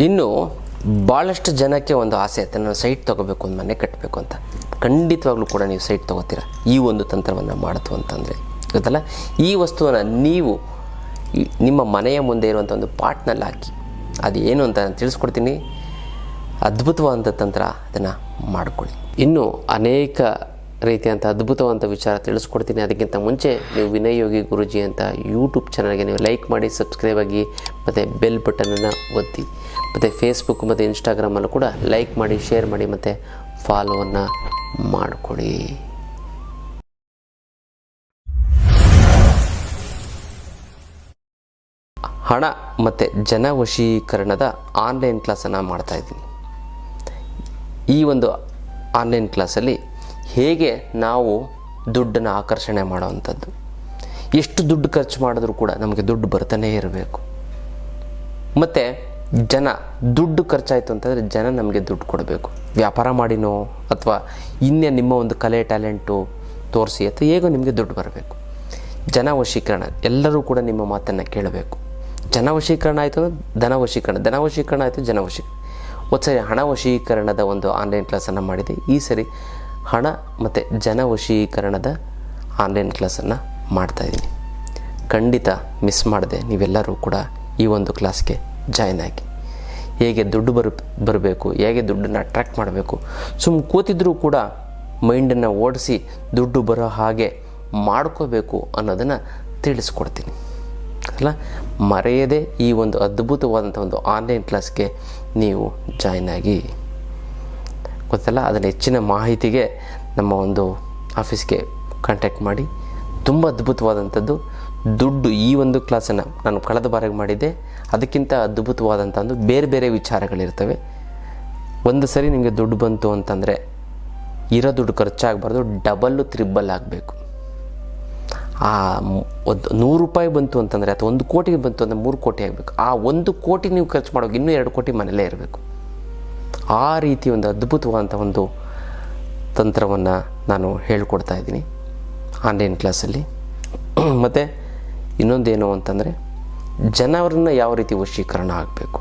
ಇನ್ನು ಭಾಳಷ್ಟು ಜನಕ್ಕೆ ಒಂದು ಆಸೆ ತನ್ನ ನಾನು ಸೈಟ್ ತೊಗೋಬೇಕು, ಒಂದು ಮನೆ ಕಟ್ಟಬೇಕು ಅಂತ. ಖಂಡಿತವಾಗ್ಲೂ ಕೂಡ ನೀವು ಸೈಟ್ ತೊಗೋತೀರ. ಈ ಒಂದು ತಂತ್ರವನ್ನು ಮಾಡಿತು ಅಂತಂದರೆ. ಗೊತ್ತಲ್ಲ? ಈ ವಸ್ತುವನ್ನು ನೀವು ನಿಮ್ಮ ಮನೆಯ ಮುಂದೆ ಇರುವಂಥ ಒಂದು ಪಾಟ್ನಲ್ಲಿ ಹಾಕಿ, ಅದು ಏನು ಅಂತ ನಾನು ತಿಳಿಸ್ಕೊಡ್ತೀನಿ. ಅದ್ಭುತವಾದಂಥ ತಂತ್ರ ಅದನ್ನು ಮಾಡಿಕೊಳ್ಳಿ. ಇನ್ನು ಅನೇಕ ರೀತಿಯಂಥ ಅದ್ಭುತವಂತ ವಿಚಾರ ತಿಳಿಸ್ಕೊಡ್ತೀನಿ. ಅದಕ್ಕಿಂತ ಮುಂಚೆ ನೀವು ವಿನಯ್ ಯೋಗಿ ಗುರುಜಿ ಅಂತ ಯೂಟ್ಯೂಬ್ ಚಾನಲ್ಗೆ ನೀವು ಲೈಕ್ ಮಾಡಿ ಸಬ್ಸ್ಕ್ರೈಬ್ ಆಗಿ, ಮತ್ತು ಬೆಲ್ ಬಟನನ್ನು ಒತ್ತಿ, ಮತ್ತು ಫೇಸ್ಬುಕ್ ಮತ್ತು ಇನ್ಸ್ಟಾಗ್ರಾಮಲ್ಲೂ ಕೂಡ ಲೈಕ್ ಮಾಡಿ ಶೇರ್ ಮಾಡಿ, ಮತ್ತು ಫಾಲೋವನ್ನು ಮಾಡಿಕೊಡಿ. ಹಣ ಮತ್ತು ಜನವಶೀಕರಣದ ಆನ್ಲೈನ್ ಕ್ಲಾಸನ್ನು ಮಾಡ್ತಾಯಿದ್ದೀನಿ ಈ ಒಂದು ಆನ್ಲೈನ್ ಕ್ಲಾಸಲ್ಲಿ ಹೇಗೆ ನಾವು ದುಡ್ಡನ್ನು ಆಕರ್ಷಣೆ ಮಾಡುವಂಥದ್ದು? ಎಷ್ಟು ದುಡ್ಡು ಖರ್ಚು ಮಾಡಿದ್ರೂ ಕೂಡ ನಮಗೆ ದುಡ್ಡು ಬರ್ತಾನೇ ಇರಬೇಕು. ಮತ್ತು ಜನ ದುಡ್ಡು ಖರ್ಚಾಯಿತು ಅಂತಂದರೆ ಜನ ನಮಗೆ ದುಡ್ಡು ಕೊಡಬೇಕು. ವ್ಯಾಪಾರ ಮಾಡಿನೋ ಅಥವಾ ಇನ್ನೇ ನಿಮ್ಮ ಒಂದು ಕಲೆ, ಟ್ಯಾಲೆಂಟು ತೋರಿಸಿ ಅಥವಾ ಹೇಗೋ ನಿಮಗೆ ದುಡ್ಡು ಬರಬೇಕು. ಜನ ವಶೀಕರಣ ಎಲ್ಲರೂ ಕೂಡ ನಿಮ್ಮ ಮಾತನ್ನು ಕೇಳಬೇಕು. ಜನ ವಶೀಕರಣ ಆಯಿತು ಅಂದರೆ ಧನ ವಶೀಕರಣ ಧನ ವಶೀಕರಣ ಆಯಿತು ಜನ ವಶೀಕರಣ ಒಂದು ಸರಿ ಹಣ ವಶೀಕರಣದ ಒಂದು ಆನ್ಲೈನ್ ಕ್ಲಾಸನ್ನು ಮಾಡಿದೆ. ಈ ಸರಿ ಹಣ ಮತ್ತು ಜನ ವಶೀಕರಣದ ಆನ್ಲೈನ್ ಕ್ಲಾಸನ್ನು ಮಾಡ್ತಾಯಿದ್ದೀನಿ ಖಂಡಿತ ಮಿಸ್ ಮಾಡದೆ ನೀವೆಲ್ಲರೂ ಕೂಡ ಈ ಒಂದು ಕ್ಲಾಸ್ಗೆ ಜಾಯ್ನ್ ಆಗಿ. ಹೇಗೆ ದುಡ್ಡು ಬರು, ಬರಬೇಕು, ಹೇಗೆ ದುಡ್ಡನ್ನು ಅಟ್ರ್ಯಾಕ್ಟ್ ಮಾಡಬೇಕು, ಸುಮ್ ಕೂತಿದ್ರೂ ಕೂಡ ಮೈಂಡನ್ನು ಓಡಿಸಿ ದುಡ್ಡು ಬರೋ ಹಾಗೆ ಮಾಡ್ಕೋಬೇಕು ಅನ್ನೋದನ್ನು ತಿಳಿಸ್ಕೊಡ್ತೀನಿ. ಅಲ್ಲ? ಮರೆಯದೆ ಈ ಒಂದು ಅದ್ಭುತವಾದಂಥ ಒಂದು ಆನ್ಲೈನ್ ಕ್ಲಾಸ್ಗೆ ನೀವು ಜಾಯ್ನ್ ಆಗಿ. ಗೊತ್ತಲ್ಲ ಅದನ್ನು ಹೆಚ್ಚಿನ ಮಾಹಿತಿಗೆ ನಮ್ಮ ಒಂದು ಆಫೀಸ್ಗೆ ಕಾಂಟ್ಯಾಕ್ಟ್ ಮಾಡಿ. ತುಂಬ ಅದ್ಭುತವಾದಂಥದ್ದು. ದುಡ್ಡು ಈ ಒಂದು ಕ್ಲಾಸನ್ನು ನಾನು ಕಳೆದ ಬಾರಿಗೆ ಮಾಡಿದ್ದೆ. ಅದಕ್ಕಿಂತ ಅದ್ಭುತವಾದಂಥ ಒಂದು ಬೇರೆ ಬೇರೆ ವಿಚಾರಗಳಿರ್ತವೆ. ಒಂದು ಸರಿ ನಿಮಗೆ ದುಡ್ಡು ಬಂತು ಅಂತಂದರೆ ಇರೋ ದುಡ್ಡು ಖರ್ಚಾಗಬಾರ್ದು ಡಬಲ್ಲು ತ್ರಿಬಲ್ ಆಗಬೇಕು. ಆ ಒಂದು ನೂರು ರೂಪಾಯಿ ಬಂತು ಅಂತಂದರೆ ಅಥವಾ ಒಂದು ಕೋಟಿಗೆ ಬಂತು ಅಂದರೆ ಮೂರು ಕೋಟಿ ಆಗಬೇಕು. ಆ ಒಂದು ಕೋಟಿ ನೀವು ಖರ್ಚು ಮಾಡೋಕೆ ಇನ್ನೂ ಎರಡು ಕೋಟಿ ಮನೇಲೇ ಇರಬೇಕು. ಆ ರೀತಿ ಒಂದು ಅದ್ಭುತವಾದಂಥ ಒಂದು ತಂತ್ರವನ್ನು ನಾನು ಹೇಳ್ಕೊಡ್ತಾ ಇದ್ದೀನಿ ಆನ್ಲೈನ್ ಕ್ಲಾಸಲ್ಲಿ ಮತ್ತು ಇನ್ನೊಂದೇನು ಅಂತಂದರೆ ಜನರನ್ನು ಯಾವ ರೀತಿ ವಶೀಕರಣ ಆಗಬೇಕು?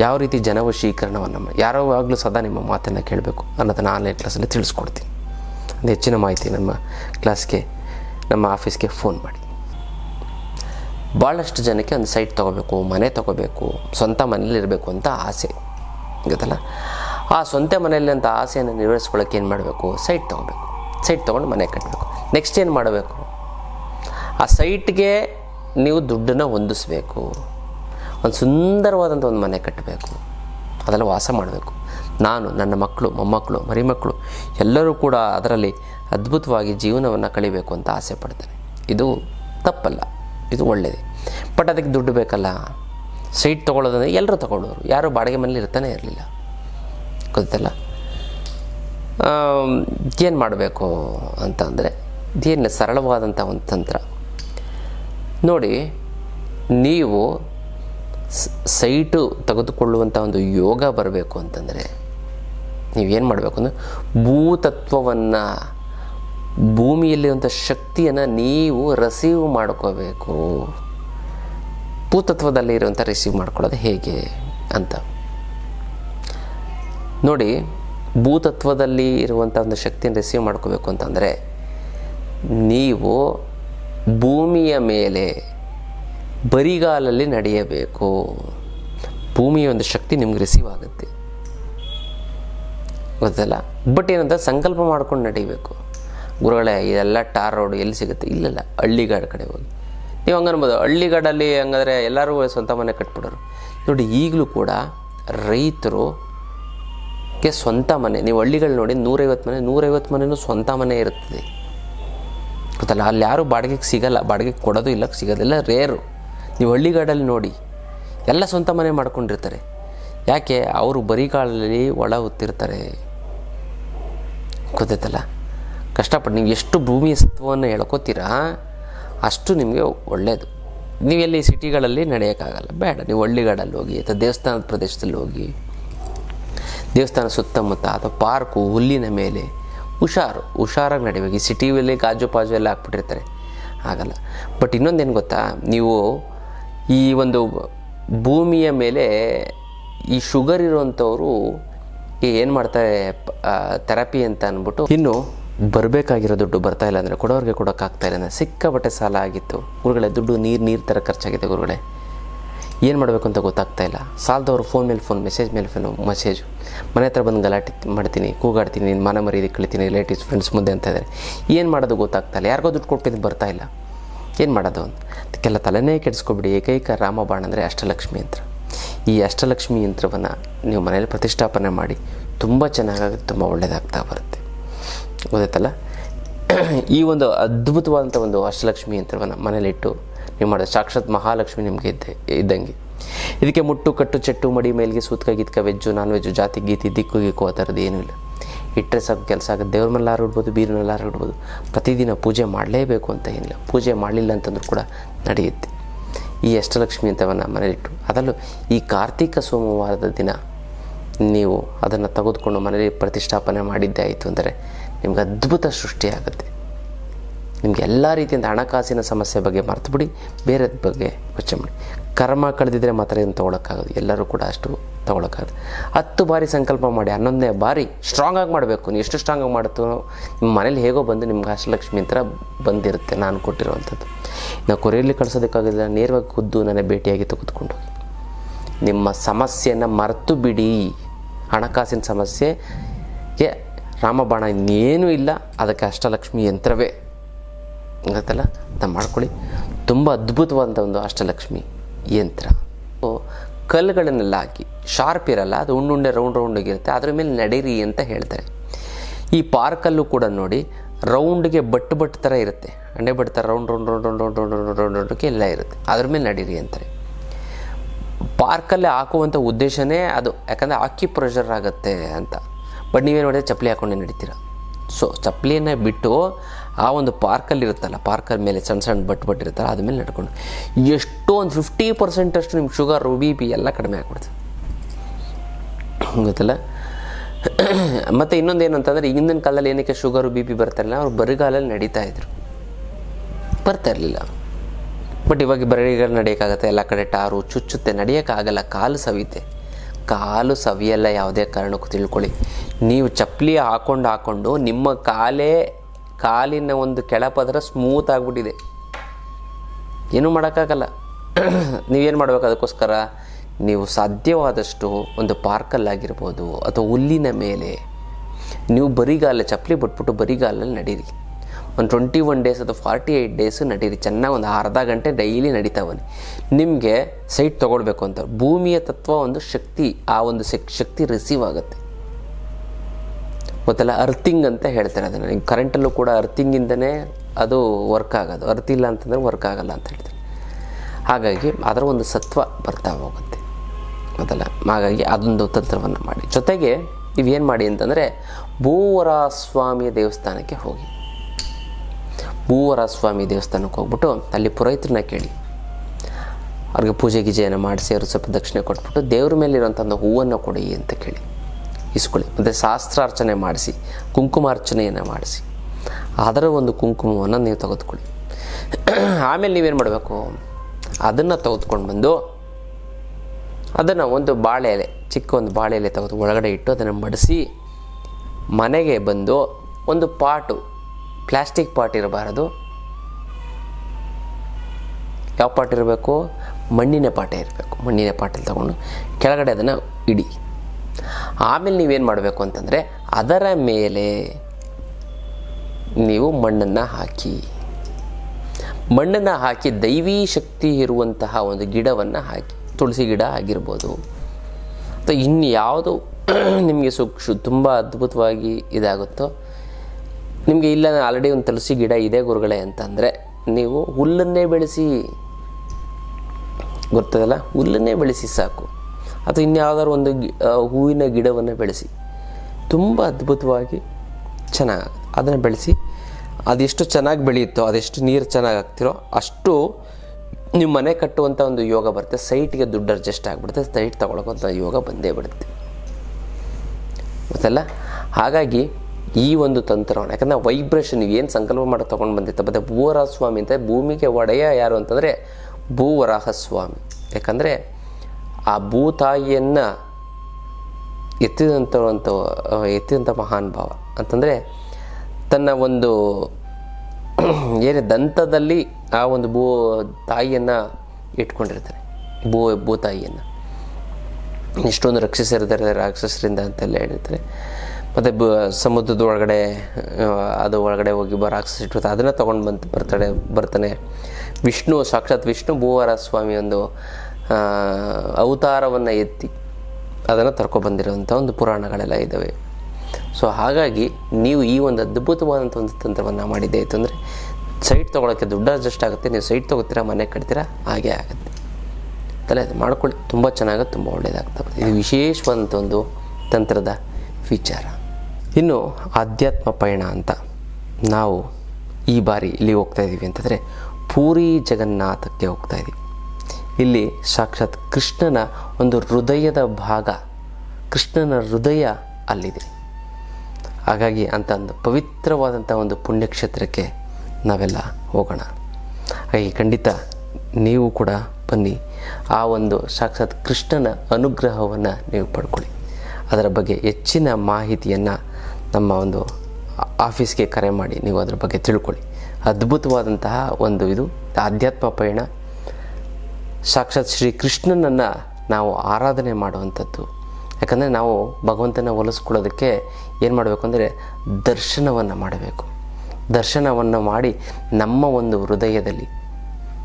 ಯಾವ ರೀತಿ ಜನ ವಶೀಕರಣವನ್ನು ಯಾವಾಗಲೂ ಸದಾ ನಿಮ್ಮ ಮಾತನ್ನು ಕೇಳಬೇಕು ಅನ್ನೋದನ್ನು ಆನ್ಲೈನ್ ಕ್ಲಾಸಲ್ಲಿ ತಿಳಿಸ್ಕೊಡ್ತೀನಿ. ಹೆಚ್ಚಿನ ಮಾಹಿತಿ ನಮ್ಮ ಕ್ಲಾಸ್ಗೆ ನಮ್ಮ ಆಫೀಸ್ಗೆ ಫೋನ್ ಮಾಡಿ. ಭಾಳಷ್ಟು ಜನಕ್ಕೆ ಒಂದು ಸೈಟ್ ತೊಗೋಬೇಕು, ಮನೆ ತೊಗೋಬೇಕು, ಸ್ವಂತ ಮನೇಲಿ ಇರಬೇಕು ಅಂತ ಆಸೆ. ಗೊತ್ತಲ್ಲ? ಆ ಸ್ವಂತ ಮನೆಯಲ್ಲಿ ಅಂತ ಆಸೆಯನ್ನು ನೆರವೇರಿಸ್ಕೊಳ್ಳೋಕೆ ಏನು ಮಾಡಬೇಕು? ಸೈಟ್ ತೊಗೋಬೇಕು. ಸೈಟ್ ತೊಗೊಂಡು ಮನೆ ಕಟ್ಟಬೇಕು ನೆಕ್ಸ್ಟ್ ಏನು ಮಾಡಬೇಕು? ಆ ಸೈಟ್ಗೆ ನೀವು ದುಡ್ಡನ್ನು ಹೊಂದಿಸ್ಬೇಕು. ಒಂದು ಸುಂದರವಾದಂಥ ಒಂದು ಮನೆ ಕಟ್ಟಬೇಕು ಅದೆಲ್ಲ ವಾಸ ಮಾಡಬೇಕು. ನಾನು, ನನ್ನ ಮಕ್ಕಳು, ಮೊಮ್ಮಕ್ಕಳು, ಮರಿಮಕ್ಕಳು ಎಲ್ಲರೂ ಕೂಡ ಅದರಲ್ಲಿ ಅದ್ಭುತವಾಗಿ ಜೀವನವನ್ನು ಕಳಿಬೇಕು ಅಂತ ಆಸೆ ಪಡ್ತೇನೆ. ಇದು ತಪ್ಪಲ್ಲ. ಇದು ಒಳ್ಳೆಯದೇ ಬಟ್ ಅದಕ್ಕೆ ದುಡ್ಡು ಬೇಕಲ್ಲ? ಸೈಟ್ ತೊಗೊಳ್ಳೋದಂದ್ರೆ ಎಲ್ಲರೂ ತೊಗೊಳ್ಳೋರು. ಯಾರು ಬಾಡಿಗೆ ಮನೇಲಿ ಇರ್ತಾನೆ ಇರಲಿಲ್ಲ. ಗೊತ್ತಲ್ಲ? ಏನು ಮಾಡಬೇಕು ಅಂತ ಅಂದರೆ, ಇದೇನು ಸರಳವಾದಂಥ ಒಂದು ತಂತ್ರ. ನೋಡಿ, ನೀವು ಸೈಟು ತೆಗೆದುಕೊಳ್ಳುವಂಥ ಒಂದು ಯೋಗ ಬರಬೇಕು ಅಂತಂದರೆ ನೀವೇನು ಮಾಡಬೇಕು ಅಂದರೆ, ಭೂತತ್ವವನ್ನು ಭೂಮಿಯಲ್ಲಿರುವಂಥ ಶಕ್ತಿಯನ್ನು ನೀವು ರಿಸೀವ್ ಮಾಡ್ಕೋಬೇಕು. ಭೂತತ್ವದಲ್ಲಿ ಇರುವಂಥ ರಿಸೀವ್ ಮಾಡ್ಕೊಳ್ಳೋದು ಹೇಗೆ ಅಂತ. ನೋಡಿ, ಭೂತತ್ವದಲ್ಲಿ ಇರುವಂಥ ಒಂದು ಶಕ್ತಿಯನ್ನು ರಿಸೀವ್ ಮಾಡ್ಕೋಬೇಕು ಅಂತಂದರೆ, ನೀವು ಭೂಮಿಯ ಮೇಲೆ ಬರಿಗಾಲಲ್ಲಿ ನಡೆಯಬೇಕು. ಭೂಮಿಯ ಒಂದು ಶಕ್ತಿ ನಿಮ್ಗೆ ರಿಸೀವ್ ಆಗುತ್ತೆ. ಗೊತ್ತಲ್ಲ? ಬಟ್ ಏನಂತ ಸಂಕಲ್ಪ ಮಾಡ್ಕೊಂಡು ನಡೀಬೇಕು ಗುರುಗಳೇ, ಇದೆಲ್ಲ ಟಾರ್ ರೋಡ್ ಎಲ್ಲಿ ಸಿಗುತ್ತೆ? ಇಲ್ಲಲ್ಲ ಹಳ್ಳಿಗಾಡ್ ಕಡೆ ಹೋಗಿ. ನೀವು ಹಂಗೆ ಅನ್ಬೋದು ಹಳ್ಳಿಗಾಡಲ್ಲಿ ಹಂಗಾದ್ರೆ ಎಲ್ಲರೂ ಸ್ವಂತ ಮನೆ ಕಟ್ಬಿಡೋರು. ನೋಡಿ, ಈಗಲೂ ಕೂಡ ರೈತರು ಗೆ ಸ್ವಂತ ಮನೆ, ನೀವು ಹಳ್ಳಿಗಳು ನೋಡಿ ನೂರೈವತ್ತು ಮನೆ, ನೂರೈವತ್ತು ಮನೆಯೂ ಸ್ವಂತ ಮನೆ ಇರ್ತದೆ ಗೊತ್ತಲ್ಲ, ಅಲ್ಲಿ ಯಾರೂ ಬಾಡಿಗೆಗೆ ಸಿಗಲ್ಲ, ಬಾಡಿಗೆಗೆ ಕೊಡೋದು ಇಲ್ಲ, ಸಿಗೋದಿಲ್ಲ, ರೇರು. ನೀವು ಹಳ್ಳಿಗಾಡಲ್ಲಿ ನೋಡಿ, ಎಲ್ಲ ಸ್ವಂತ ಮನೆ ಮಾಡ್ಕೊಂಡಿರ್ತಾರೆ. ಯಾಕೆ? ಅವರು ಬರಿಗಾಲಲ್ಲಿ ಒಳ ಹೊತ್ತಿರ್ತಾರೆ. ಗೊತ್ತೈತಲ್ಲ ಕಷ್ಟಪಟ್ಟು ನೀವು ಎಷ್ಟು ಭೂಮಿ ಸತ್ವವನ್ನು ಹೇಳ್ಕೊತೀರಾ? ಅಷ್ಟು ನಿಮಗೆ ಒಳ್ಳೆಯದು ನೀವೆಲ್ಲಿ ಸಿಟಿಗಳಲ್ಲಿ ನಡೆಯೋಕ್ಕಾಗಲ್ಲ, ಬೇಡ. ನೀವು ಹಳ್ಳಿಗಳಲ್ಲಿ ಹೋಗಿ, ಅಥವಾ ದೇವಸ್ಥಾನದ ಪ್ರದೇಶದಲ್ಲಿ ಹೋಗಿ, ದೇವಸ್ಥಾನ ಸುತ್ತಮುತ್ತ ಅಥವಾ ಪಾರ್ಕು, ಹುಲ್ಲಿನ ಮೇಲೆ, ಹುಷಾರು, ಹುಷಾರಾಗಿ ನಡಿಬೇಕು ಈ ಸಿಟಿಯಲ್ಲಿ ಕಾಜು ಪಾಜು ಎಲ್ಲ ಹಾಕ್ಬಿಟ್ಟಿರ್ತಾರೆ. ಆಗಲ್ಲ ಬಟ್ ಇನ್ನೊಂದೇನು ಗೊತ್ತಾ? ನೀವು ಈ ಒಂದು ಭೂಮಿಯ ಮೇಲೆ ಈ ಶುಗರ್ ಇರುವಂಥವರು ಏನು ಮಾಡ್ತಾರೆ ಥೆರಪಿ ಅಂತ ಅಂದ್ಬಿಟ್ಟು, ಇನ್ನು ಬರಬೇಕಾಗಿರೋ ದುಡ್ಡು ಬರ್ತಾ ಇಲ್ಲ ಅಂದರೆ ಕೊಡೋರಿಗೆ ಕೊಡೋಕ್ಕಾಗ್ತಾ ಇಲ್ಲ ಅಂದರೆ ಸಿಕ್ಕಾಪಟ್ಟೆ ಸಾಲ ಆಗಿತ್ತು. ಗುರುಗಳೇ, ದುಡ್ಡು ನೀರು ನೀರು ಥರ ಖರ್ಚಾಗಿದೆ ಗುರುಗಳೇ. ಏನು ಮಾಡಬೇಕು ಅಂತ ಗೊತ್ತಾಗ್ತಾ ಇಲ್ಲ. ಸಾಲದವ್ರು ಫೋನ್ ಮೇಲೆ ಫೋನ್ ಮೆಸೇಜ್ ಮೇಲೆ ಫೋನ್ ಮೆಸೇಜು ಮನೆ ಹತ್ರ ಬಂದು ಗಲಾಟೆ ಮಾಡ್ತೀನಿ, ಕೂಗಾಡ್ತೀನಿ ನಿನ್ನ ಮನ ಮರ್ಯಾದೆ ಕಳಿತೀನಿ ರಿಲೇಟಿವ್ಸ್ ಫ್ರೆಂಡ್ಸ್ ಮುಂದೆ ಅಂತ ಇದ್ದಾರೆ ಏನು ಮಾಡೋದು ಗೊತ್ತಾಗ್ತಾ ಇಲ್ಲ. ಯಾರಿಗೋ ದುಡ್ಡು ಕೊಟ್ಟಿದ್ದು ಬರ್ತಾ ಇಲ್ಲ. ಏನು ಮಾಡೋದು ಅಂತ. ಅದಕ್ಕೆಲ್ಲ ತಲೆನೇ ಕೆಡಿಸ್ಕೊಬಿಡಿ. ಏಕೈಕ ರಾಮಬಾಣ ಅಂದರೆ ಅಷ್ಟಲಕ್ಷ್ಮಿ ಯಂತ್ರ. ಈ ಅಷ್ಟಲಕ್ಷ್ಮಿ ಯಂತ್ರವನ್ನು ನೀವು ಮನೇಲಿ ಪ್ರತಿಷ್ಠಾಪನೆ ಮಾಡಿ ತುಂಬ ಚೆನ್ನಾಗಾಗಿ ತುಂಬ ಒಳ್ಳೆಯದಾಗ್ತಾ ಬರುತ್ತೆ. ಗೊತ್ತಾಯ್ತಲ್ಲ ಈ ಒಂದು ಅದ್ಭುತವಾದಂಥ ಒಂದು ಅಷ್ಟಲಕ್ಷ್ಮಿ ಯಂತ್ರವನ್ನು ಮನೇಲಿಟ್ಟು ನೀವು ಮಾಡಿದೆ ಸಾಕ್ಷಾತ್ ಮಹಾಲಕ್ಷ್ಮಿ ನಿಮಗೆ ಇದ್ದೆ, ಇದ್ದಂಗೆ. ಇದಕ್ಕೆ ಮುಟ್ಟು, ಕಟ್ಟು, ಚೆಟ್ಟು, ಮಡಿ, ಮೇಲ್ಗೆ ಸೂತ್ಕ, ಗಿತ್ಕ, ವೆಜ್ಜು, ನಾನ್ ವೆಜ್ಜು, ಜಾತಿ, ಗೀತಿ, ದಿಕ್ಕು, ಗಿಕ್ಕು, ಆ ಥರದ್ದು ಏನೂ ಇಲ್ಲ. ಇಟ್ಟರೆ ಸಾಕು, ಕೆಲಸ ಆಗುತ್ತೆ. ದೇವ್ರ ಮೇಲೆ ಇಡ್ಬೋದು ಬೀರಿನಲ್ಲಿ ಇಡ್ಬೋದು. ಪ್ರತಿದಿನ ಪೂಜೆ ಮಾಡಲೇಬೇಕು ಅಂತ ಏನಿಲ್ಲ. ಪೂಜೆ ಮಾಡಲಿಲ್ಲ ಅಂತಂದ್ರೂ ಕೂಡ ನಡೆಯುತ್ತೆ. ಈ ಅಷ್ಟಲಕ್ಷ್ಮಿ ಅಂತವನ್ನು ಮನೇಲಿಟ್ಟು ಅದರಲ್ಲೂ ಈ ಕಾರ್ತಿಕ ಸೋಮವಾರದ ದಿನ ನೀವು ಅದನ್ನು ತೆಗೆದುಕೊಂಡು ಮನೇಲಿ ಪ್ರತಿಷ್ಠಾಪನೆ ಮಾಡಿದ್ದೇ ಆಯಿತು ಅಂದರೆ ನಿಮ್ಗೆ ಅದ್ಭುತ ಸೃಷ್ಟಿಯಾಗುತ್ತೆ ನಿಮಗೆ ಎಲ್ಲ ರೀತಿಯಿಂದ ಹಣಕಾಸಿನ ಸಮಸ್ಯೆ ಬಗ್ಗೆ ಮರ್ತುಬಿಡಿ ಬೇರೆದ ಬಗ್ಗೆ ಯೋಚನೆ ಮಾಡಿ. ಕರ್ಮ ಕಳೆದಿದ್ರೆ ಮಾತ್ರ ಏನು ತೊಗೊಳಕ್ಕಾಗೋದು, ಎಲ್ಲರೂ ಕೂಡ ಅಷ್ಟು ತೊಗೊಳಕ್ಕಾಗುತ್ತೆ ಹತ್ತು ಬಾರಿ ಸಂಕಲ್ಪ ಮಾಡಿ, ಹನ್ನೊಂದನೇ ಬಾರಿ ಸ್ಟ್ರಾಂಗಾಗಿ ಮಾಡಬೇಕು. ನೀವು ಎಷ್ಟು ಸ್ಟ್ರಾಂಗಾಗಿ ಮಾಡುತ್ತೋ ನಿಮ್ಮ ಮನೇಲಿ ಹೇಗೋ ಬಂದು ನಿಮ್ಗೆ ಅಷ್ಟಲಕ್ಷ್ಮಿ ಅಂತ ಬಂದಿರುತ್ತೆ ನಾನು ಕೊಟ್ಟಿರುವಂಥದ್ದು. ನಾವು ಕೊರಿಯಲ್ಲಿ ಕಳಿಸೋದಕ್ಕಾಗಿಲ್ಲ ನೇರವಾಗಿ ಖುದ್ದು ನನ್ನ ಭೇಟಿಯಾಗಿ ತೆಗೆದುಕೊಂಡು ಹೋಗಿ. ನಿಮ್ಮ ಸಮಸ್ಯೆಯನ್ನು ಮರೆತು ಬಿಡಿ. ಹಣಕಾಸಿನ ಸಮಸ್ಯೆಗೆ ರಾಮಬಾಣ ಇನ್ನೇನೂ ಇಲ್ಲ. ಅದಕ್ಕೆ ಅಷ್ಟಲಕ್ಷ್ಮಿ ಯಂತ್ರವೇ. ಗೊತ್ತಲ್ಲ? ಅಂತ ಮಾಡ್ಕೊಳ್ಳಿ. ತುಂಬ ಅದ್ಭುತವಾದಂಥ ಒಂದು ಅಷ್ಟಲಕ್ಷ್ಮಿ ಯಂತ್ರ. ಕಲ್ಲುಗಳನ್ನೆಲ್ಲ ಹಾಕಿ ಶಾರ್ಪ್ ಇರಲ್ಲ, ಅದು ಉಂಡುಂಡೆ ರೌಂಡ್ ರೌಂಡಾಗಿರುತ್ತೆ ಅದ್ರ ಮೇಲೆ ನಡೀರಿ ಅಂತ ಹೇಳ್ತಾರೆ. ಈ ಪಾರ್ಕಲ್ಲೂ ಕೂಡ ನೋಡಿ ರೌಂಡ್ಗೆ ಬಟ್ಟು ಬಟ್ಟು ಥರ ಇರುತ್ತೆ. ಅಂಡೆ ಬಟ್ಟು ಥರ round round round round round round round round ರೌಂಡ್ಗೆ ಎಲ್ಲ ಇರುತ್ತೆ. ಅದ್ರ ಮೇಲೆ ನಡೀರಿ ಅಂತಾರೆ. ಪಾರ್ಕಲ್ಲೇ ಹಾಕುವಂಥ ಉದ್ದೇಶನೇ ಅದು. ಯಾಕಂದರೆ ಆಕ್ಯುಪ್ರೆಷರ್ ಪ್ರೆಷರ್ ಆಗುತ್ತೆ ಅಂತ. ಬಟ್ ನೀವೇನು ಮಾಡಿದ್ರೆ ಚಪ್ಪಲಿ ಹಾಕೊಂಡೇ ನಡೀತೀರ? ಸೊ ಚಪ್ಪಲಿಯನ್ನು ಬಿಟ್ಟು ಆ ಒಂದು ಪಾರ್ಕಲ್ಲಿ ಇರುತ್ತಲ್ಲ ಪಾರ್ಕರ್ ಮೇಲೆ ಸಣ್ಣ ಸಣ್ಣ ಬಟ್ ಬಟ್ ಇರುತ್ತಲ್ಲ, ಅದ ಮೇಲೆ ನಡ್ಕೊಂಡು. ಎಷ್ಟೋ ಒಂದು ಫಿಫ್ಟಿ ಪರ್ಸೆಂಟಷ್ಟು ನಿಮ್ಮ ಶುಗರು ಬಿ ಪಿ ಎಲ್ಲ ಕಡಿಮೆ ಆಗ್ಬಿಡುತ್ತೆ. ಗೊತ್ತಲ್ಲ? ಮತ್ತು ಇನ್ನೊಂದು ಏನಂತಂದರೆ, ಹಿಂದಿನ ಕಾಲದಲ್ಲಿ ಏನಕ್ಕೆ ಶುಗರು ಬಿ ಪಿ ಬರ್ತಾ ಇರಲಿಲ್ಲ, ಅವ್ರು ಬರಗಾಲಲ್ಲಿ ನಡೀತಾ ಇದ್ರು. ಬರ್ತಾ ಇರಲಿಲ್ಲ. ಬಟ್ ಇವಾಗ ಬರಿಗಾಲ ನಡೆಯೋಕ್ಕಾಗತ್ತೆ, ಎಲ್ಲ ಕಡೆ ಟಾರು ಚುಚ್ಚುತ್ತೆ, ನಡೆಯೋಕ್ಕಾಗಲ್ಲ, ಕಾಲು ಸವಿತೆ ಕಾಲು ಸವಿಯಲ್ಲ ಯಾವುದೇ ಕಾರಣಕ್ಕೂ ತಿಳ್ಕೊಳ್ಳಿ. ನೀವು ಚಪ್ಪಲಿ ಹಾಕೊಂಡು ಹಾಕೊಂಡು ನಿಮ್ಮ ಕಾಲೇ, ಕಾಲಿನ ಒಂದು ಕೆಳಪದರ ಸ್ಮೂತ್ ಆಗಿಬಿಟ್ಟಿದೆ. ಏನೂ ಮಾಡೋಕ್ಕಾಗಲ್ಲ. ನೀವೇನು ಮಾಡಬೇಕು ಅದಕ್ಕೋಸ್ಕರ? ನೀವು ಸಾಧ್ಯವಾದಷ್ಟು ಒಂದು ಪಾರ್ಕಲ್ಲಾಗಿರ್ಬೋದು ಅಥವಾ ಹುಲ್ಲಿನ ಮೇಲೆ ನೀವು ಬರಿಗಾಲ ಚಪ್ಪಲಿ ಬಿಟ್ಬಿಟ್ಟು ಬರಿಗಾಲಲ್ಲಿ ನಡೀರಿ. ಒಂದು ಟ್ವೆಂಟಿ ಒನ್ ಡೇಸ್ ಅಥವಾ ಫಾರ್ಟಿ ಏಯ್ಟ್ ಡೇಸು ನಡೀರಿ. ಚೆನ್ನಾಗಿ ಒಂದು ಅರ್ಧ ಗಂಟೆ ಡೈಲಿ ನಡೀತಾ ಬನ್ನಿ ನಿಮಗೆ ಸೈಟ್ ತೊಗೊಳ್ಬೇಕು ಅಂತ. ಭೂಮಿಯ ತತ್ವ ಒಂದು ಶಕ್ತಿ, ಆ ಒಂದು ಶಕ್, ಶಕ್ತಿ ರಿಸೀವ್ ಆಗುತ್ತೆ. ಗೊತ್ತಲ್ಲ ಅರ್ಥಿಂಗ್ ಅಂತ ಹೇಳ್ತಾರೆ ಅದನ್ನು. ಈಗ ಕರೆಂಟಲ್ಲೂ ಕೂಡ ಅರ್ಥಿಂಗಿಂದನೇ ಅದು ವರ್ಕ್ ಆಗೋದು. ಅರ್ಥಿಲ್ಲ ಇಲ್ಲ ಅಂತಂದರೆ ವರ್ಕ್ ಆಗಲ್ಲ ಅಂತ ಹೇಳ್ತಾರೆ. ಹಾಗಾಗಿ ಅದರ ಒಂದು ಸತ್ವ ಬರ್ತಾ ಹೋಗುತ್ತೆ. ಮೊದಲ ಹಾಗಾಗಿ ಅದೊಂದು ತಂತ್ರವನ್ನು ಮಾಡಿ. ಜೊತೆಗೆ ನೀವೇನು ಮಾಡಿ ಅಂತಂದರೆ ಭೂವರ ಸ್ವಾಮಿಯ ದೇವಸ್ಥಾನಕ್ಕೆ ಹೋಗಿ. ಭೂವರ ಸ್ವಾಮಿ ದೇವಸ್ಥಾನಕ್ಕೆ ಹೋಗ್ಬಿಟ್ಟು ಅಲ್ಲಿ ಪುರೋಹಿತರನ್ನ ಕೇಳಿ. ಅವ್ರಿಗೆ ಪೂಜೆ ಗೀಜೆಯನ್ನು ಮಾಡಿಸಿ ಅವರು ಸ್ವಲ್ಪ ದಕ್ಷಿಣೆ ಕೊಟ್ಬಿಟ್ಟು ದೇವ್ರ ಮೇಲಿರೋಂಥ ಒಂದು ಹೂವನ್ನು ಕೊಡಿ ಅಂತ ಕೇಳಿ. ಇಸ್ಕೊಳ್ಳಿ. ಮತ್ತು ಶಾಸ್ತ್ರಾರ್ಚನೆ ಮಾಡಿಸಿ, ಕುಂಕುಮಾರ್ಚನೆಯನ್ನು ಮಾಡಿಸಿ. ಅದರ ಒಂದು ಕುಂಕುಮವನ್ನು ನೀವು ತೆಗೆದುಕೊಳ್ಳಿ. ಆಮೇಲೆ ನೀವೇನು ಮಾಡಬೇಕು? ಅದನ್ನು ತೆಗೆದುಕೊಂಡು ಬಂದು, ಅದನ್ನು ಒಂದು ಬಾಳೆ ಎಲೆ, ಚಿಕ್ಕ ಒಂದು ಬಾಳೆ ಎಲೆ ತೆಗೆದು ಒಳಗಡೆ ಇಟ್ಟು ಅದನ್ನು ಮಡಿಸಿ, ಮನೆಗೆ ಬಂದು ಒಂದು ಪಾಟು, ಪ್ಲಾಸ್ಟಿಕ್ ಪಾಟ್ ಇರಬಾರದು. ಯಾವ ಪಾಟ್ ಇರಬೇಕು? ಮಣ್ಣಿನ ಪಾಟೆ ಇರಬೇಕು. ಮಣ್ಣಿನ ಪಾಟಲ್ಲಿ ತಗೊಂಡು ಕೆಳಗಡೆ ಅದನ್ನು ಇಡಿ. ಆಮೇಲೆ ನೀವೇನು ಮಾಡಬೇಕು ಅಂತಂದರೆ ಅದರ ಮೇಲೆ ನೀವು ಮಣ್ಣನ್ನು ಹಾಕಿ. ಮಣ್ಣನ್ನು ಹಾಕಿ ದೈವೀ ಶಕ್ತಿ ಇರುವಂತಹ ಒಂದು ಗಿಡವನ್ನು ಹಾಕಿ. ತುಳಸಿ ಗಿಡ ಆಗಿರ್ಬೋದು. ಅಥವಾ ಇನ್ಯಾವುದು ನಿಮಗೆ ಸೂಕ್ಷ ತುಂಬ ಅದ್ಭುತವಾಗಿ ಇದಾಗುತ್ತೋ, ನಿಮಗೆ ಇಲ್ಲ ಆಲ್ರೆಡಿ ಒಂದು ತುಳಸಿ ಗಿಡ ಇದೆ ಗುರುಗಳೇ ಅಂತಂದರೆ ನೀವು ಹುಲ್ಲನ್ನೇ ಬೆಳೆಸಿ, ಗೊತ್ತದಲ್ಲ? ಹುಲ್ಲನ್ನೇ ಬೆಳೆಸಿ ಸಾಕು. ಅಥವಾ ಇನ್ಯಾವುದಾದ್ರು ಒಂದು ಹೂವಿನ ಗಿಡವನ್ನು ಬೆಳೆಸಿ, ತುಂಬ ಅದ್ಭುತವಾಗಿ ಚೆನ್ನಾಗಿ ಅದನ್ನು ಬೆಳೆಸಿ ಅದೆಷ್ಟು ಚೆನ್ನಾಗಿ ಬೆಳೆಯುತ್ತೋ ಅದೆಷ್ಟು ನೀರು ಚೆನ್ನಾಗಿ ಆಗ್ತಿರೋ ಅಷ್ಟು ನಿಮ್ಮ ಮನೆ ಕಟ್ಟುವಂಥ ಒಂದು ಯೋಗ ಬರುತ್ತೆ. ಸೈಟಿಗೆ ದುಡ್ಡು ಅಡ್ಜಸ್ಟ್ ಆಗಿಬಿಡುತ್ತೆ. ಸೈಟ್ ತೊಗೊಳಕ್ಕಂಥ ಯೋಗ ಬಂದೇ ಬಿಡುತ್ತೆ. ಗೊತ್ತಲ್ಲ? ಹಾಗಾಗಿ ಈ ಒಂದು ತಂತ್ರವನ್ನು, ಯಾಕಂದರೆ ವೈಬ್ರೇಷನ್ ಏನು ಸಂಕಲ್ಪ ಮಾಡಿ ತೊಗೊಂಡು ಬಂದಿತ್ತು, ಮತ್ತು ಭೂವರಾಹ ಸ್ವಾಮಿ ಅಂತ ಭೂಮಿಗೆ ಒಡೆಯ ಯಾರು ಅಂತಂದರೆ ಭೂವರಾಹ ಸ್ವಾಮಿ ಯಾಕಂದರೆ ಆ ಭೂತಾಯಿಯನ್ನು ಎತ್ತಿದಂಥ ಒಂದು ಎತ್ತಿದಂಥ ಮಹಾನ್ ಭಾವ. ಅಂತಂದರೆ, ತನ್ನ ಒಂದು ಏನು ದಂತದಲ್ಲಿ ಆ ಒಂದು ಭೂ ತಾಯಿಯನ್ನು ಇಟ್ಕೊಂಡಿರ್ತಾರೆ ಭೂ, ಭೂತಾಯಿಯನ್ನು. ಎಷ್ಟೊಂದು ರಕ್ಷಿಸಿರ್ತಾರೆ ರಾಕ್ಷಸರಿಂದ ಅಂತೆಲ್ಲ ಹೇಳಿರ್ತಾರೆ. ಮತ್ತು ಬ ಸಮುದ್ರದ ಒಳಗಡೆ ಅದು ಒಳಗಡೆ ಹೋಗಿ ಬರೋ ರಾಕ್ಷಸ ಇಟ್ಟಿರ್ತಾರೆ. ಅದನ್ನು ತೊಗೊಂಡು ಬಂದು ಬರ್ತಾಳೆ, ಬರ್ತಾನೆ. ವಿಷ್ಣು, ಸಾಕ್ಷಾತ್ ವಿಷ್ಣು ಭೂವರ ಸ್ವಾಮಿ ಒಂದು ಅವತಾರವನ್ನು ಎತ್ತಿ ಅದನ್ನು ತರ್ಕೊಬಂದಿರೋಂಥ ಒಂದು ಪುರಾಣಗಳೆಲ್ಲ ಇದ್ದಾವೆ ಸೊ ಹಾಗಾಗಿ ನೀವು ಈ ಒಂದು ಅದ್ಭುತವಾದಂಥ ಒಂದು ತಂತ್ರವನ್ನು ಮಾಡಿದ್ದೆ ಆಯಿತು ಅಂದರೆ ಸೈಟ್ ತೊಗೊಳಕ್ಕೆ ದುಡ್ಡು ಅಡ್ಜಸ್ಟ್ ಆಗುತ್ತೆ, ನೀವು ಸೈಟ್ ತೊಗೋತೀರಾ, ಮನೆ ಕಟ್ತೀರಾ, ಹಾಗೆ ಆಗುತ್ತೆ. ತಲೆ ಅದು ಮಾಡ್ಕೊಳ್ಳಿ, ತುಂಬ ಚೆನ್ನಾಗಿ ತುಂಬ ಒಳ್ಳೆಯದಾಗ್ತದೆ ಇದು ವಿಶೇಷವಾದಂಥ ಒಂದು ತಂತ್ರದ ವಿಚಾರ. ಇನ್ನು ಆಧ್ಯಾತ್ಮ ಪಯಣ ಅಂತ ನಾವು ಈ ಬಾರಿ ಇಲ್ಲಿ ಹೋಗ್ತಾ ಇದ್ದೀವಿ ಅಂತಂದರೆ ಪೂರಿ ಜಗನ್ನಾಥಕ್ಕೆ ಹೋಗ್ತಾ ಇದ್ದೀವಿ ಇಲ್ಲಿ ಸಾಕ್ಷಾತ್ ಕೃಷ್ಣನ ಒಂದು ಹೃದಯದ ಭಾಗ, ಕೃಷ್ಣನ ಹೃದಯ ಅಲ್ಲಿದೆ. ಹಾಗಾಗಿ ಅಂತ ಒಂದು ಪವಿತ್ರವಾದಂಥ ಒಂದು ಪುಣ್ಯಕ್ಷೇತ್ರಕ್ಕೆ ನಾವೆಲ್ಲ ಹೋಗೋಣ. ಹಾಗಾಗಿ ಖಂಡಿತ ನೀವು ಕೂಡ ಬನ್ನಿ. ಆ ಒಂದು ಸಾಕ್ಷಾತ್ ಕೃಷ್ಣನ ಅನುಗ್ರಹವನ್ನು ನೀವು ಪಡ್ಕೊಳ್ಳಿ. ಅದರ ಬಗ್ಗೆ ಹೆಚ್ಚಿನ ಮಾಹಿತಿಯನ್ನು ನಮ್ಮ ಒಂದು ಆಫೀಸ್ಗೆ ಕರೆ ಮಾಡಿ ನೀವು ಅದರ ಬಗ್ಗೆ ತಿಳ್ಕೊಳ್ಳಿ. ಅದ್ಭುತವಾದಂತಹ ಒಂದು ಇದು ಆಧ್ಯಾತ್ಮ ಪಯಣ ಸಾಕ್ಷಾತ್ ಶ್ರೀ ಕೃಷ್ಣನನ್ನು ನಾವು ಆರಾಧನೆ ಮಾಡುವಂಥದ್ದು. ಯಾಕಂದರೆ ನಾವು ಭಗವಂತನ ಒಲಿಸ್ಕೊಳ್ಳೋದಕ್ಕೆ ಏನು ಮಾಡಬೇಕು ಅಂದರೆ ದರ್ಶನವನ್ನು ಮಾಡಬೇಕು. ದರ್ಶನವನ್ನು ಮಾಡಿ ನಮ್ಮ ಒಂದು ಹೃದಯದಲ್ಲಿ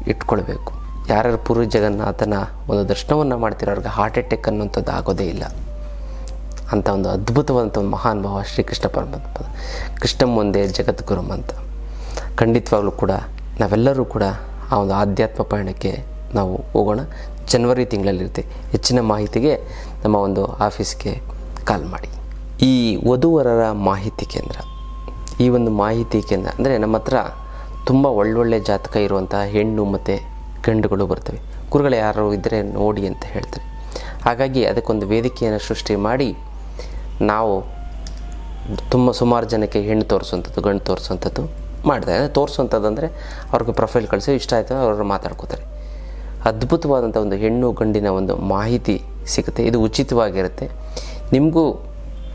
ಇಟ್ಕೊಳ್ಬೇಕು. ಯಾರ್ಯಾರು ಪೂರ್ವ ಜಗನ್ನಾಥನ ಒಂದು ದರ್ಶನವನ್ನು ಮಾಡ್ತಿರೋ ಅವ್ರಿಗೆ ಹಾರ್ಟ್ ಅಟ್ಯಾಕ್ ಅನ್ನುವಂಥದ್ದು ಆಗೋದೇ ಇಲ್ಲ. ಅಂತ ಒಂದು ಅದ್ಭುತವಾದಂಥ ಒಂದು ಮಹಾನ್ ಭಾವ ಶ್ರೀಕೃಷ್ಣ ಪರಮಾತ್ಮ ಕೃಷ್ಣ ಮುಂದೆ ಜಗದ್ಗುರುಮ್ ಅಂತ ಖಂಡಿತವಾಗ್ಲೂ ಕೂಡ ನಾವೆಲ್ಲರೂ ಕೂಡ ಆ ಒಂದು ಆಧ್ಯಾತ್ಮ ಪಯಣಕ್ಕೆ ನಾವು ಹೋಗೋಣ. ಜನವರಿ ತಿಂಗಳಲ್ಲಿರುತ್ತೆ. ಹೆಚ್ಚಿನ ಮಾಹಿತಿಗೆ ನಮ್ಮ ಒಂದು ಆಫೀಸ್ಗೆ ಕಾಲ್ ಮಾಡಿ. ಈ ವಧುವರರ ಮಾಹಿತಿ ಕೇಂದ್ರ. ಈ ಒಂದು ಮಾಹಿತಿ ಕೇಂದ್ರ ಅಂದರೆ ನಮ್ಮ ಹತ್ರ ತುಂಬ ಒಳ್ಳೊಳ್ಳೆ ಜಾತಕ ಇರುವಂತಹ ಹೆಣ್ಣು ಮತ್ತು ಗಂಡುಗಳು ಬರ್ತವೆ. ಗುರುಗಳು ಯಾರು ಇದ್ದರೆ ನೋಡಿ ಅಂತ ಹೇಳ್ತಾರೆ. ಹಾಗಾಗಿ ಅದಕ್ಕೊಂದು ವೇದಿಕೆಯನ್ನು ಸೃಷ್ಟಿ ಮಾಡಿ ನಾವು ತುಂಬ ಸುಮಾರು ಜನಕ್ಕೆ ಹೆಣ್ಣು ತೋರಿಸುವಂಥದ್ದು, ಗಂಡು ತೋರಿಸುವಂಥದ್ದು ಮಾಡ್ತಾರೆ. ಅಂದರೆ ತೋರಿಸುವಂಥದ್ದು ಅಂದರೆ ಅವ್ರಿಗೆ ಪ್ರೊಫೈಲ್ ಕಳಿಸಿ, ಇಷ್ಟ ಆಯಿತು ಅವರು ಮಾತಾಡ್ಕೋತಾರೆ. ಅದ್ಭುತವಾದಂಥ ಒಂದು ಹೆಣ್ಣು ಗಂಡಿನ ಒಂದು ಮಾಹಿತಿ ಸಿಗುತ್ತೆ. ಇದು ಉಚಿತವಾಗಿರುತ್ತೆ. ನಿಮಗೂ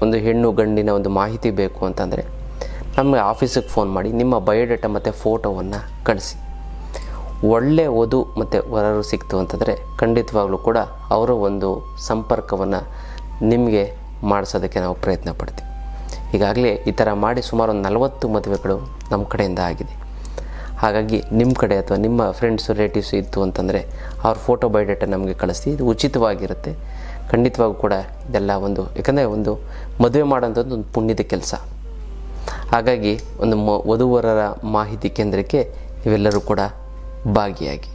ಒಂದು ಹೆಣ್ಣು ಗಂಡಿನ ಒಂದು ಮಾಹಿತಿ ಬೇಕು ಅಂತಂದರೆ ನಮ್ಮ ಆಫೀಸಿಗೆ ಫೋನ್ ಮಾಡಿ, ನಿಮ್ಮ ಬಯೋಡೇಟಾ ಮತ್ತು ಫೋಟೋವನ್ನು ಕಳಿಸಿ. ಒಳ್ಳೆಯ ಓದು ಮತ್ತು ವರರು ಸಿಕ್ತು ಅಂತಂದರೆ ಖಂಡಿತವಾಗ್ಲೂ ಕೂಡ ಅವರ ಒಂದು ಸಂಪರ್ಕವನ್ನು ನಿಮಗೆ ಮಾಡಿಸೋದಕ್ಕೆ ನಾವು ಪ್ರಯತ್ನ ಪಡ್ತೀವಿ. ಈಗಾಗಲೇ ಈ ಥರ ಮಾಡಿ ಸುಮಾರು ನಲವತ್ತು ಮದುವೆಗಳು ನಮ್ಮ ಕಡೆಯಿಂದ ಆಗಿದೆ. ಹಾಗಾಗಿ ನಿಮ್ಮ ಕಡೆ ಅಥವಾ ನಿಮ್ಮ ಫ್ರೆಂಡ್ಸು ರಿಲೇಟಿವ್ಸ್ ಇತ್ತು ಅಂತಂದರೆ ಅವ್ರ ಫೋಟೋ ಬಯೋಡೇಟಾ ನಮಗೆ ಕಳಿಸಿ. ಇದು ಉಚಿತವಾಗಿರುತ್ತೆ. ಖಂಡಿತವಾಗೂ ಕೂಡ ಇದೆಲ್ಲ ಒಂದು, ಯಾಕಂದರೆ ಒಂದು ಮದುವೆ ಮಾಡೋಂಥದ್ದು ಒಂದು ಪುಣ್ಯದ ಕೆಲಸ. ಹಾಗಾಗಿ ಒಂದು ಮ, ವಧುವರರ ಮಾಹಿತಿ ಕೇಂದ್ರಕ್ಕೆ ಇವೆಲ್ಲರೂ ಕೂಡ ಭಾಗಿಯಾಗಿ.